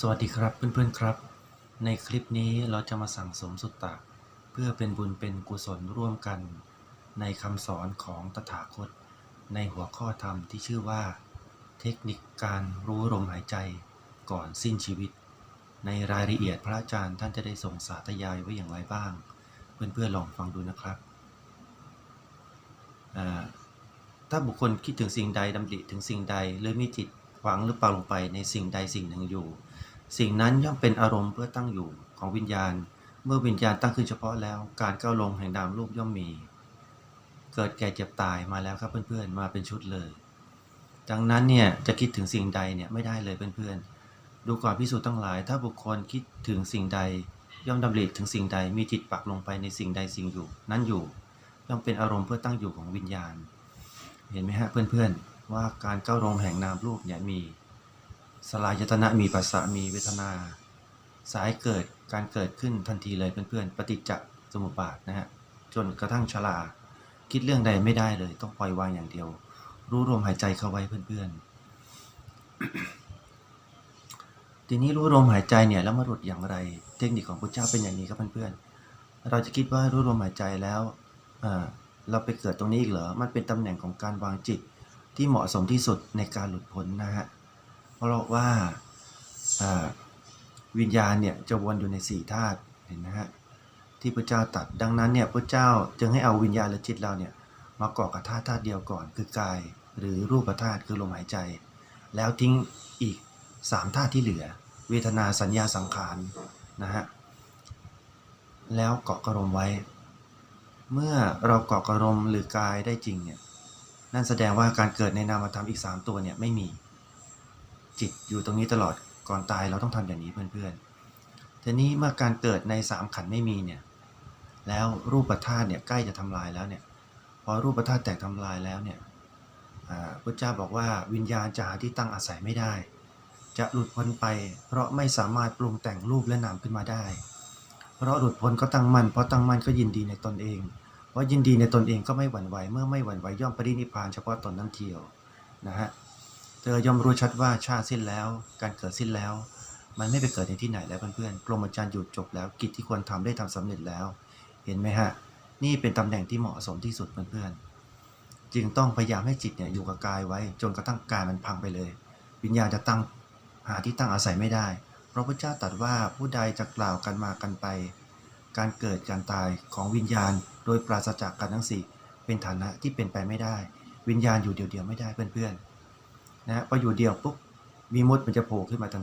สวัสดีครับเพื่อนๆครับ ในคลิปนี้เราจะมาสั่งสมสุตตะ เพื่อเป็นบุญเป็นกุศลร่วมกัน ในคำสอนของตถาคต ในหัวข้อธรรมที่ชื่อว่า เทคนิคการรู้ลมหายใจก่อนสิ้นชีวิต ในรายละเอียดพระอาจารย์ท่านจะได้ส่งสาธยายไว้อย่างไรบ้าง เพื่อนๆลองฟังดูนะครับถ้าบุคคลคิดถึงสิ่งใดดำริถึงสิ่งใดหรือมีจิตหวังหรือเปล่าลงไปในสิ่งใดสิ่งหนึ่งอยู่ สิ่งนั้นย่อมเป็นอารมณ์เพื่อตั้งอยู่ของวิญญาณ เมื่อวิญญาณตั้งขึ้นเฉพาะแล้ว การก้าวลงแห่งนามรูปย่อมมี เกิดแก่เจ็บตายมาแล้วครับเพื่อนๆ มาเป็นชุดเลย ดังนั้นเนี่ยจะคิดถึงสิ่งใดเนี่ยไม่ได้เลยเพื่อนๆ ดูก่อนพิสูจน์ทั้งหลาย ถ้าบุคคลคิดถึงสิ่งใด ย่อมดำริถึงสิ่งใด มีจิตปักลงไปในสิ่งใดสิ่งอยู่ นั้นอยู่ ย่อมเป็นอารมณ์เพื่อตั้งอยู่ของวิญญาณ เห็นไหมฮะเพื่อนๆ ว่าการก้าวลงแห่งนามรูปเนี่ยมี สลายตนะมีปัสสะมีเวทนา สายเกิดการเกิดขึ้นทันทีเลยเพื่อนๆ ปฏิจจสมุปบาทนะฮะจนกระทั่งชราคิดเรื่องใดไม่ได้เลย ต้องปล่อยวางอย่างเดียว รู้ลมหายใจเข้าไว้เพื่อนๆ ทีนี้รู้ลมหายใจเนี่ยแล้วมาหลุดอย่างไร เทคนิคของพระเจ้าเป็นอย่างนี้ครับเพื่อนๆ เราจะคิดว่ารู้ลมหายใจแล้วอ่าเราไปเกิดตรงนี้อีกเหรอ มันเป็นตำแหน่งของการวางจิตที่เหมาะสมที่สุดในการหลุดพ้นนะฮะ ราะว่าอ่าวิญญาณเนี่ยจะวนอยู่ในสี่ธาตุเห็นไหมฮะที่พระเจ้าตัดดังนั้นเนี่ยพระเจ้าจึงให้เอาวิญญาณและจิตเราเนี่ยมาเกาะกับธาตุธาตุเดียวก่อน คือกายหรือรูปธาตุคือลมหายใจ แล้วทิ้งอีกสามธาตุที่เหลือ เวทนาสัญญาสังขารนะฮะแล้วเกาะกระลมไว้ เมื่อเราเกาะกระลมหรือกายได้จริงเนี่ยนั่นแสดงว่าการเกิดในนามธรรมอีกสามตัวเนี่ยไม่มี จิตอยู่ตรงนี้ตลอดก่อนตายเราต้องทำอย่างนี้เพื่อนๆทีนี้เมื่อการเกิดในสามขันไม่มีเนี่ยแล้วรูปธาตุเนี่ยใกล้จะทำลายแล้วเนี่ยพอรูปธาตุแตกทำลายแล้วเนี่ยพระเจ้าบอกว่าวิญญาณจะหาที่ตั้งอาศัยไม่ได้ จะหลุดพ้นไป เพราะไม่สามารถปรุงแต่งรูปและนามขึ้นมาได้ เพราะหลุดพ้นก็ตั้งมั่นเพราะตั้งมั่นก็ยินดีในตนเองเพราะยินดีในตนเองก็ไม่หวั่นไหวเมื่อไม่หวั่นไหวย่อมปรินิพพานเฉพาะตนนั้นเทียวนะฮะ เธอย่อมรู้ชัดว่าชาติสิ้นแล้ว การเกิดสิ้นแล้ว มันไม่ไปเกิดในที่ไหนแล้วเพื่อนๆปรมจารย์หยุดจบแล้วกิจที่ควรทำได้ทำสำเร็จแล้ว เห็นไหมฮะ นี่เป็นตำแหน่งที่เหมาะสมที่สุดเพื่อนๆ จึงต้องพยายามให้จิตเนี่ยอยู่กับกายไว้ จนกระทั่งกายมันพังไปเลย วิญญาณจะตั้งหาที่ตั้งอาศัยไม่ได้เพราะพระเจ้าตรัสว่าผู้ใดจะกล่าวกันมากันไป การเกิดการตายของวิญญาณ โดยปราศจากกันทั้งสี่เป็นฐานะที่เป็นไปไม่ได้ วิญญาณอยู่เดียวๆไม่ได้เพื่อนๆ นะฮะพออยู่เดี่ยวปุ๊บวีมุตมันจะโผล่ขึ้นมาทัน